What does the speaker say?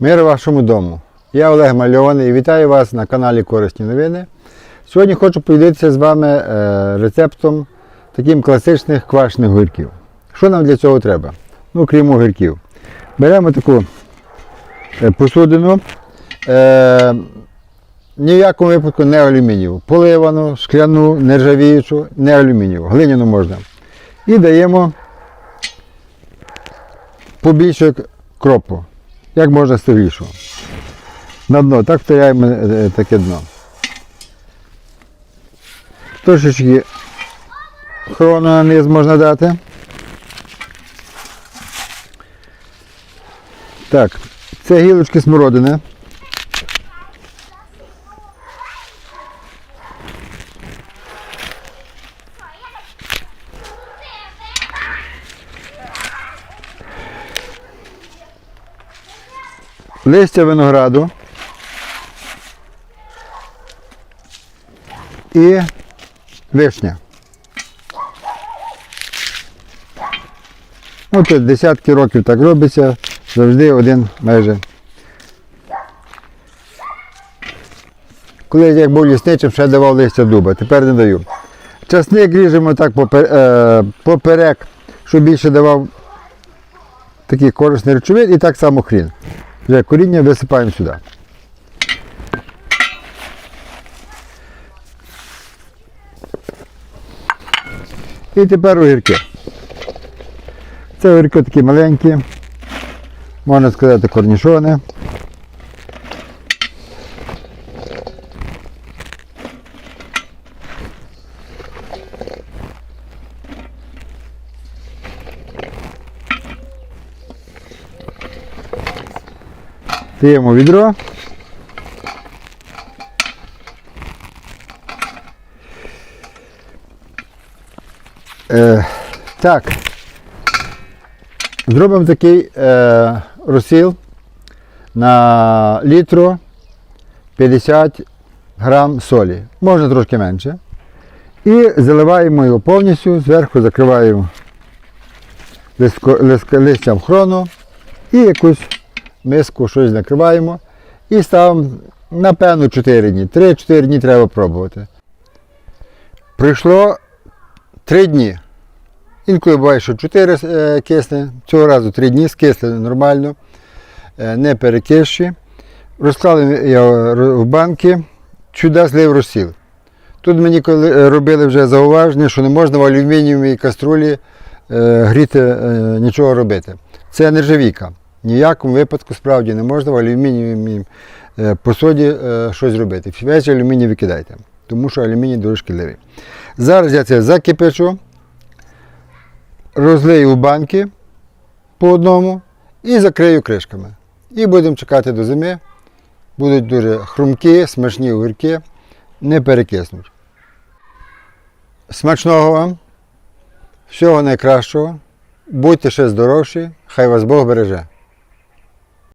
Мир вашому дому. Я Олег Мальований і вітаю вас на каналі Корисні новини. Сьогодні хочу поділитися з вами е, рецептом таким класичних квашених огірків. Що нам для цього треба? Ну, крім огірків. Беремо таку е, посудину, е, ні в якому випадку не алюмінієву. Поливану, шкляну, нержавіючу, не алюмінієву, глиняну можна. І даємо побільше кропу, як можна стиглішого. На дно, так втираємо е, таке дно. Трошечки хрону на низ можна дати. Так, це гілочки смородини. Листя винограду. І вишня. Ну, тут десятки років так робиться, завжди один майже. Коли як був лісничим, ще давав листя дуба, тепер не даю. Часник ріжемо так е, поперек, щоб більше давав такі корисні речовин і так само хрін. Вже коріння висипаємо сюди. І тепер огірки. Це огірки такі маленькі, можна сказати корнішони. Даємо відро. Е, так. Зробимо такий е, розсіл на літру 50 грам солі. Можна трошки менше. І заливаємо його повністю, зверху закриваємо листям хрону і якусь миску щось накриваємо і ставимо напевно 4 дні. 3-4 дні треба пробувати. Пройшло 3 дні. Інколи буває, що 4 е, кисне, цього разу 3 дні скисли нормально, е, не перекисші. Розклали я в банки, чуда злив розсіл. Тут мені коли е, робили вже зауваження, що не можна в алюмінієвій каструлі гріти нічого робити. Це нержавійка. Ні в якому випадку справді не можна в алюмінієвій е, посуді е, щось робити. Весь алюміній викидайте, тому що алюміній дуже шкідливий. Зараз я це закипячу, розлию в банки по одному і закрию кришками. І будемо чекати до зими. Будуть дуже хрумкі, смачні огірки, не перекиснуть. Смачного вам, всього найкращого. Будьте ще здоровші, хай вас Бог береже.